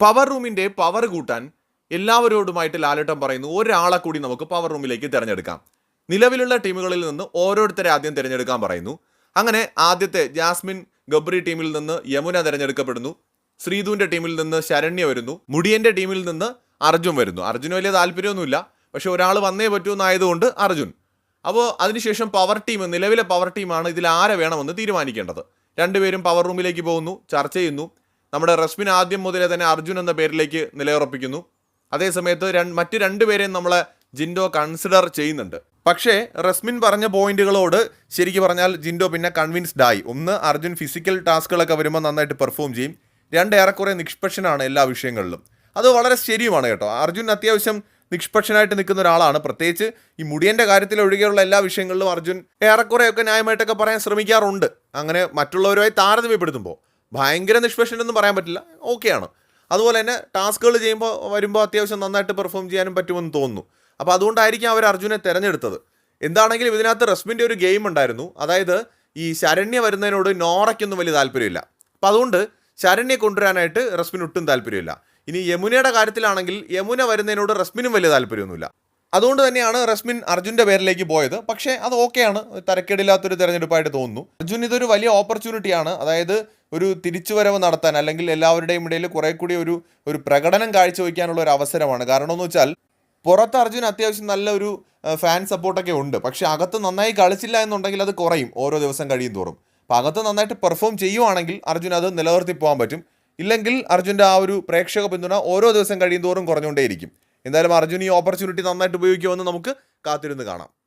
Power റൂമിന്റെ power കൂട്ടാൻ എല്ലാവരോടുമായിട്ട് ലാലേട്ടൻ പറയുന്നു ഒരാളെ കൂടി നമുക്ക് പവർ റൂമിലേക്ക് തിരഞ്ഞെടുക്കാം. നിലവിലുള്ള ടീമുകളിൽ നിന്ന് ഓരോരുത്തരെ ആദ്യം തിരഞ്ഞെടുക്കാൻ പറയുന്നു. അങ്ങനെ ആദ്യത്തെ ജാസ്മിൻ ഗബ്രി ടീമിൽ നിന്ന് യമുന തിരഞ്ഞെടുക്കപ്പെടുന്നു. ശ്രീധുവിന്റെ ടീമിൽ നിന്ന് ശരണ്യ വരുന്നു. മുടിയന്റെ ടീമിൽ നിന്ന് അർജുൻ വരുന്നു. അർജുന് വലിയ താല്പര്യമൊന്നുമില്ല. പക്ഷേ ഒരാൾ വന്നേ പറ്റൂ എന്നായതുകൊണ്ട് അർജുൻ. അപ്പോൾ അതിനുശേഷം പവർ ടീം നിലവിലെ പവർ ടീമാണ് ഇതിൽ ആരെ വേണമെന്ന് തീരുമാനിക്കേണ്ടത്. രണ്ടുപേരും പവർ റൂമിലേക്ക് പോകുന്നു ചർച്ച ചെയ്യുന്നു. നമ്മുടെ റസ്മിൻ ആദ്യം മുതലേ തന്നെ അർജുൻ എന്ന പേരിലേക്ക് നിലയുറപ്പിക്കുന്നു. അതേസമയത്ത് രണ്ട് മറ്റ് രണ്ടുപേരെയും നമ്മൾ ജിൻഡോ കൺസിഡർ ചെയ്യുന്നുണ്ട്. പക്ഷേ റസ്മിൻ പറഞ്ഞ പോയിന്റുകളോട് ശരിക്കും പറഞ്ഞാൽ ജിൻഡോ പിന്നെ കൺവിൻസ്ഡ് ആയി. ഒന്ന് അർജുൻ ഫിസിക്കൽ ടാസ്കുകളൊക്കെ വരുമ്പോൾ നന്നായിട്ട് പെർഫോം ചെയ്യും. രണ്ട് ഏറെക്കുറെ നിഷ്പക്ഷനാണ് എല്ലാ വിഷയങ്ങളിലും. അത് വളരെ ശരിയുമാണ് കേട്ടോ. അർജുൻ അത്യാവശ്യം നിഷ്പക്ഷനായിട്ട് നിൽക്കുന്ന ഒരാളാണ്. പ്രത്യേകിച്ച് ഈ മുടിയന്റെ കാര്യത്തിൽ ഒഴികെയുള്ള എല്ലാ വിഷയങ്ങളിലും അർജുൻ ഏറെക്കുറെയൊക്കെ ന്യായമായിട്ടൊക്കെ പറയാൻ ശ്രമിക്കാറുണ്ട്. അങ്ങനെ മറ്റുള്ളവരുമായി താരതമ്യപ്പെടുത്തുമ്പോൾ ഭയങ്കര നിഷ്പക്ഷനൊന്നും പറയാൻ പറ്റില്ല. ഓക്കെയാണ്. അതുപോലെ തന്നെ ടാസ്കുകൾ ചെയ്യുമ്പോൾ വരുമ്പോൾ അത്യാവശ്യം നന്നായിട്ട് പെർഫോം ചെയ്യാനും പറ്റുമെന്ന് തോന്നുന്നു. അപ്പോൾ അതുകൊണ്ടായിരിക്കും അവർ അർജുനെ തിരഞ്ഞെടുത്തത്. എന്താണെങ്കിലും ഇതിനകത്ത് റസ്മിന്റെ ഒരു ഗെയിം ഉണ്ടായിരുന്നു. അതായത് ഈ ശരണ്യ വരുന്നതിനോട് നോറയ്ക്കൊന്നും വലിയ താല്പര്യമില്ല. അപ്പം അതുകൊണ്ട് ശരണ്യെ കൊണ്ടുവരാനായിട്ട് റസ്മിന് ഒട്ടും താല്പര്യമില്ല. ഇനി യമുനയുടെ കാര്യത്തിലാണെങ്കിൽ യമുന വരുന്നതിനോട് റസ്മിനും വലിയ താല്പര്യമൊന്നുമില്ല. അതുകൊണ്ട് തന്നെയാണ് റസ്മിൻ അർജുന്റെ പേരിലേക്ക് പോയത്. പക്ഷേ അത് ഓക്കെയാണ്. തരക്കേടില്ലാത്തൊരു തിരഞ്ഞെടുപ്പായിട്ട് തോന്നുന്നു. അർജുൻ ഇതൊരു വലിയ ഓപ്പർച്യൂണിറ്റിയാണ് അതായത് ഒരു തിരിച്ചുവരവ് നടത്താൻ അല്ലെങ്കിൽ എല്ലാവരുടെയും ഇടയിൽ കുറെ കൂടി ഒരു ഒരു പ്രകടനം കാഴ്ചവെക്കാനുള്ള ഒരു അവസരമാണ്. കാരണം എന്ന് വെച്ചാൽ പുറത്ത് അർജുൻ അത്യാവശ്യം നല്ലൊരു ഫാൻ സപ്പോർട്ടൊക്കെ ഉണ്ട്. പക്ഷേ അകത്ത് നന്നായി കളിച്ചില്ല എന്നുണ്ടെങ്കിൽ അത് കുറയും ഓരോ ദിവസം കഴിയും തോറും. അപ്പം അകത്ത് നന്നായിട്ട് പെർഫോം ചെയ്യുവാണെങ്കിൽ അർജുൻ അത് നിലനിർത്തി പോകാൻ പറ്റും. ഇല്ലെങ്കിൽ അർജുന്റെ ആ ഒരു പ്രേക്ഷക പിന്തുണ ഓരോ ദിവസം കഴിയും തോറും കുറഞ്ഞുകൊണ്ടേയിരിക്കും. എന്തായാലും അർജുൻ ഈ ഓപ്പർച്യൂണിറ്റി നന്നായിട്ട് ഉപയോഗിക്കുമെന്ന് നമുക്ക് കാത്തിരുന്ന് കാണാം.